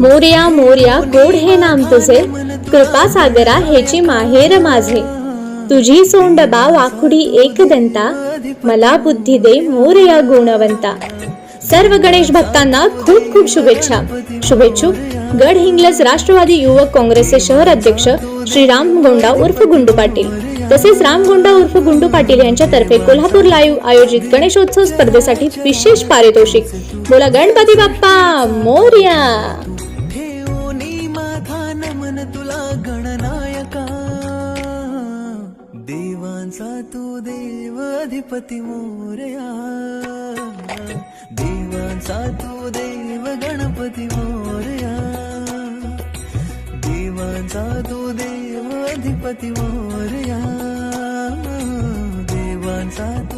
मोरया मोर्या गोड हे नाम तुझे. कृपा सागरा हेची माहेर माझे. तुझी सोंडबा वाकुडी एकदंता मला बुद्धी दे मोरया गुणवंता. सर्व गणेश भक्तांना खूप खूप शुभेच्छा. शुभेच्छुक. गड हिंग्लज राष्ट्रवादी युवक काँग्रेसचे शहर अध्यक्ष श्रीराम गोंडा उर्फ गुंडू पाटील. तसेच रामगोंडा उर्फ गुंडू पाटील यांच्यातर्फे कोल्हापूर लाईव्ह आयोजित गणेशोत्सव स्पर्धेसाठी विशेष पारितोषिक. बोला गणपती बाप्पा मोर्या. तुला गणनायका. देवांचा तू देव अधिपती मोरया. देवांचा तू देव गणपती मोरया. देवांचा तू देव अधिपती मोरया देवांचा तू